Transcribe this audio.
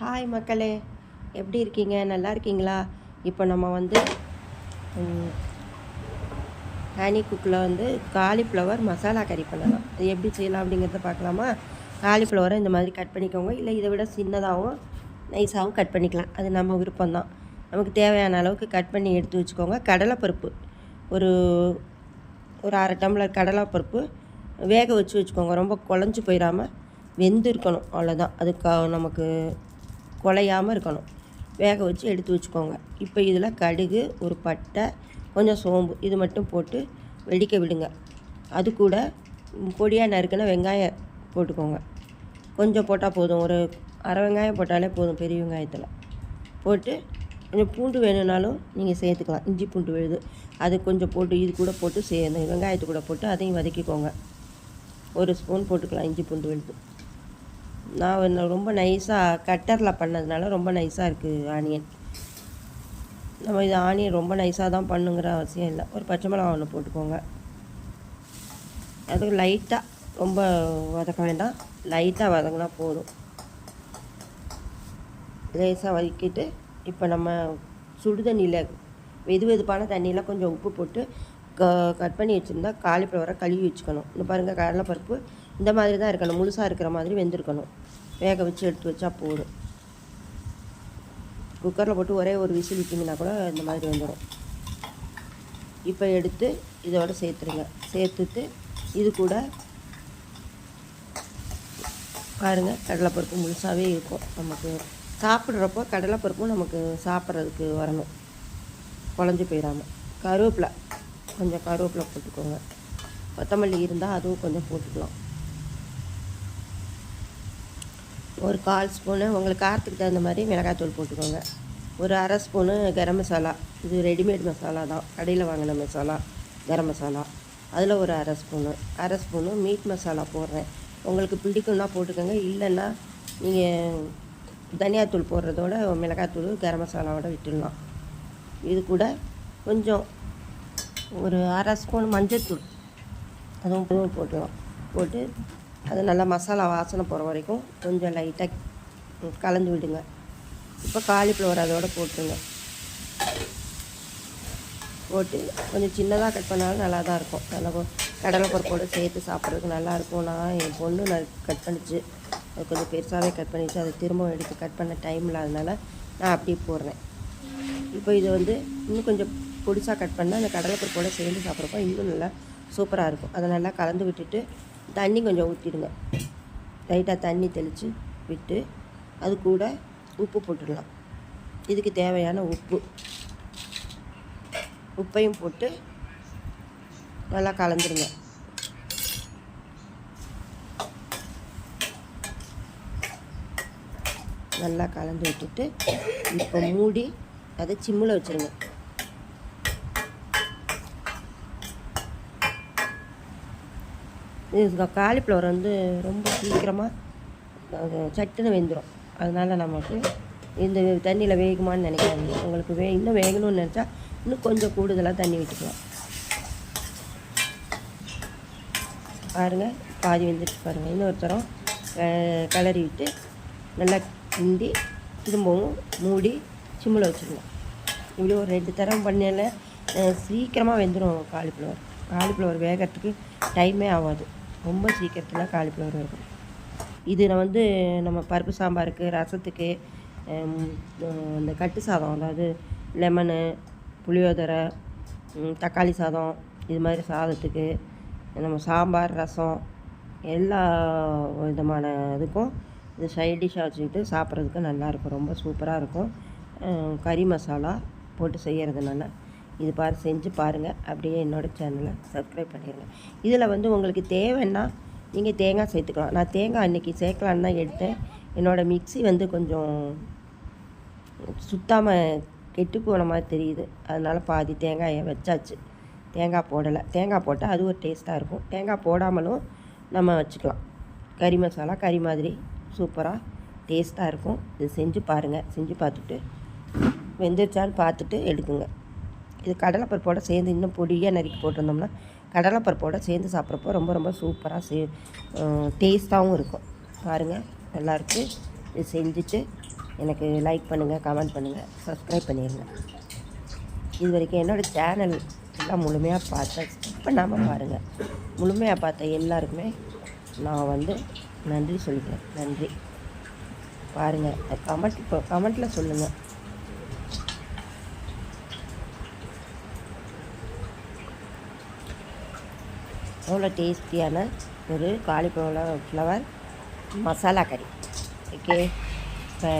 Hi மக்களே எப்படி இருக்கீங்க? நல்லா இருக்கீங்களா? இப்போ நம்ம வந்து ஹேனி குக்கில் வந்து காலிஃப்ளவர் மசாலா கறி பண்ணலாம். அது எப்படி செய்யலாம் அப்படிங்கிறத பார்க்கலாமா? காலிஃப்ளவரை இந்த மாதிரி கட் பண்ணிக்கோங்க. இல்லை இதை விட சின்னதாகவும் நைஸாகவும் கட் பண்ணிக்கலாம். அது நம்ம விருப்பம்தான். நமக்கு தேவையான அளவுக்கு கட் பண்ணி எடுத்து வச்சுக்கோங்க. கடலைப்பருப்பு. ஒரு ஒரு அரை டம்ளர் கடலைப்பருப்பு வேக வச்சு வச்சுக்கோங்க. ரொம்ப குழஞ்சி போயிடாமல் வெந்திருக்கணும். அவ்வளோதான் அதுக்கு நமக்கு குலையாமல் இருக்கணும். வேக வச்சு எடுத்து வச்சுக்கோங்க. இப்போ இதில் கடுகு ஒரு பட்டை கொஞ்சம் சோம்பு இது மட்டும் போட்டு வெடிக்க விடுங்க. அது கூட பொடியாக நறுக்கின வெங்காயம் போட்டுக்கோங்க. கொஞ்சம் போட்டால் போதும். ஒரு அரை வெங்காயம் போட்டாலே போதும் பெரிய வெங்காயத்தில். போட்டு கொஞ்சம் பூண்டு வேணும்னாலும் நீங்கள் சேர்த்துக்கலாம். இஞ்சி பூண்டு விழுது. அது கொஞ்சம் போட்டு இது கூட போட்டு சே வெங்காயத்து கூட போட்டு அதையும் வதக்கிக்கோங்க. ஒரு ஸ்பூன் போட்டுக்கலாம் இஞ்சி பூண்டு விழுது. நான் என்ன ரொம்ப நைஸாக கட்டரில் பண்ணதுனால ரொம்ப நைஸாக இருக்குது ஆனியன் நம்ம இது ஆனியன் ரொம்ப நைஸாக தான் பண்ணுங்கிற அவசியம் இல்லை. ஒரு பச்சை மிளகா ஒன்று போட்டுக்கோங்க. அது லைட்டாக ரொம்ப வதக்க வேண்டாம். லைட்டாக வதங்கினா போதும். லேசாக வதக்கிட்டு இப்போ நம்ம சுடு தண்ணியில் வெது வெதுப்பான தண்ணியில் கொஞ்சம் உப்பு போட்டு க கட் பண்ணி வச்சுருந்தா காலிஃப்ளவரை கழுவி வச்சுக்கணும். இந்த பாருங்கள் கடலைப்பருப்பு இந்த மாதிரி தான் இருக்கணும். முழுசாக இருக்கிற மாதிரி வெந்திருக்கணும். வேக வச்சு எடுத்து வச்சா போதும். குக்கரில் போட்டு ஒரே ஒரு விசில் விட்டிங்கன்னா கூட இந்த மாதிரி வந்துடும் இப்போ எடுத்து இதோட சேர்த்துருங்க. சேர்த்துட்டு இது கூட பாருங்கள் கடலைப்பருப்பு முழுசாகவே இருக்கும். நமக்கு சாப்பிட்றப்போ கடலைப்பருப்பும் நமக்கு சாப்பிட்றதுக்கு வரணும். குழஞ்சி போயிடாமல் கருவேப்பிலை கொஞ்சம் கருவேப்பிலை போட்டுக்கோங்க. கொத்தமல்லி இருந்தால் அதுவும் கொஞ்சம் போட்டுக்கலாம். ஒரு கால் ஸ்பூனு உங்களுக்கு காரத்துக்கு தகுந்த மாதிரி மிளகாத்தூள் போட்டுக்கோங்க. ஒரு அரை ஸ்பூனு கரம் மசாலா. இது ரெடிமேட் மசாலா தான். கடையில் வாங்கின மசாலா கரம் மசாலா. அதில் ஒரு அரை ஸ்பூனு. அரை ஸ்பூனு மீட் மசாலா போடுறேன். உங்களுக்கு பிடிக்கும்னா போட்டுக்கோங்க. இல்லைன்னா நீங்கள் தனியாத்தூள் போடுறதோட மிளகாத்தூள் கரம் மசாலாவோட விட்டுடலாம். இது கூட கொஞ்சம் ஒரு அரை ஸ்பூன் மஞ்சள்தூள் அதுவும் போட்டுடலாம் போட்டுக்கலாம். போட்டு அது நல்லா மசாலா வாசனை போகிற வரைக்கும் கொஞ்சம் லைட்டாக கலந்து விடுங்க. இப்போ காலிஃப்ளவர் அதோட போட்டுருங்க. போட்டு கொஞ்சம் சின்னதாக கட் பண்ணாலும் நல்லா தான் இருக்கும். நல்லா கொ- கடலைப்பருப்போடு சேர்த்து சாப்பிட்றதுக்கு நல்லாயிருக்கும் நான் என் பொண்ணு நான் கட் பண்ணிச்சு. அது கொஞ்சம் பெருசாகவே கட் பண்ணிச்சு. அதை திரும்ப எடுத்து கட் பண்ண டைம் இல்லாதனால நான் அப்படியே போடுறேன். இப்போ இது வந்து இன்னும் கொஞ்சம் பொடிசாக கட் பண்ணால் அந்த கடலைப்பருப்போட சேர்ந்து சாப்பிட்றப்போ இன்னும் நல்லா சூப்பராக இருக்கும். அதை நல்லா கலந்து விட்டுட்டு தண்ணி கொஞ்சம் ஊற்றிடுங்க லைட்டாக தண்ணி தெளித்து விட்டு அது கூட உப்பு போட்டுடலாம். இதுக்கு தேவையான உப்பு. உப்பையும் போட்டு நல்லா கலந்துருங்க. நல்லா கலந்து விட்டுட்டு இப்போ மூடி அதை சிம்மில் வச்சுருங்க. இது காலிஃப்ளவர் வந்து ரொம்ப சீக்கிரமாக சட்டுன்னு வெந்துடும் அதனால் நமக்கு இந்த தண்ணியில் வேகுமான்னு நினைக்காது உங்களுக்கு வே இன்னும் வேகணும்னு நினச்சா இன்னும் கொஞ்சம் கூடுதலாக தண்ணி விட்டுக்கலாம். பாருங்கள் பாதி வெந்துட்டு பாருங்கள் இன்னொரு தரம் கிளறி விட்டு நல்லா கிண்டி திரும்பவும் மூடி சிம்மில் வச்சுருவோம் இப்படி ஒரு ரெண்டு தரம் பண்ணல சீக்கிரமாக வெந்துடும் காலிஃப்ளவர் காலிஃப்ளவர் வேகிறதுக்கு டைமே ஆகாது. ரொம்ப சீக்கிரத்தில் காலிஃப்ளவர் இருக்கும். இது நான் வந்து நம்ம பருப்பு சாம்பாருக்கு ரசத்துக்கு இந்த அந்த கட்டு சாதம் அதாவது லெமனு புளியோதரை தக்காளி சாதம் இது மாதிரி சாதத்துக்கு நம்ம சாம்பார் ரசம் எல்லா விதமான இதுக்கும் இது சைட் டிஷ்ஷாக வச்சுக்கிட்டு சாப்பிட்றதுக்கு நல்லாயிருக்கும் ரொம்ப சூப்பராக இருக்கும். கறி மசாலா போட்டு செய்கிறதுனால இது பாரு செஞ்சு பாருங்கள் அப்படியே என்னோடய சேனலை சப்ஸ்கிரைப் பண்ணிடுங்க இதில் வந்து உங்களுக்கு தேவைன்னா நீங்கள் தேங்காய் சேர்த்துக்கலாம். நான் தேங்காய் அன்றைக்கி சேர்க்கலான்னு தான் எடுத்தேன். என்னோடய மிக்சி வந்து கொஞ்சம் சுத்தாமல் கெட்டு போன மாதிரி தெரியுது. அதனால் பாதி தேங்காயை வச்சாச்சு. தேங்காய் போடலை. தேங்காய் போட்டால் அது ஒரு டேஸ்ட்டாக இருக்கும். தேங்காய் போடாமலும் நம்ம வச்சுக்கலாம். கறி மசாலா கறி மாதிரி சூப்பராக டேஸ்ட்டாக இருக்கும். இது செஞ்சு பாருங்கள் செஞ்சு பார்த்துட்டு வெந்துருச்சான்னு பார்த்துட்டு எடுக்குங்க. இது கடலைப்பருப்போடு சேர்ந்து இன்னும் பொடியாக நறுக்கி போட்டிருந்தோம்னா கடலைப்பருப்போடு சேர்ந்து சாப்பிட்றப்போ ரொம்ப ரொம்ப சூப்பராக சே டேஸ்ட்டாகவும் இருக்கும். பாருங்கள் நல்லாயிருக்கு இது செஞ்சுட்டு எனக்கு லைக் பண்ணுங்கள் கமெண்ட் பண்ணுங்கள் சப்ஸ்கிரைப் பண்ணிடுங்க இது வரைக்கும் என்னோடய சேனல் எல்லாம் முழுமையாக பார்த்தேன் ஸ்கிப் பண்ணாமல் பாருங்கள் முழுமையாக பார்த்த எல்லாருக்குமே நான் வந்து நன்றி சொல்லிக்கிறேன் நன்றி. பாருங்கள் கமெண்ட் இப்போ கமெண்ட்டில் சொல்லுங்கள் அவ்வளோ டேஸ்டியான ஒரு காலிஃப்ளவர் ஃப்ளவர் மசாலா கறி. Okay bye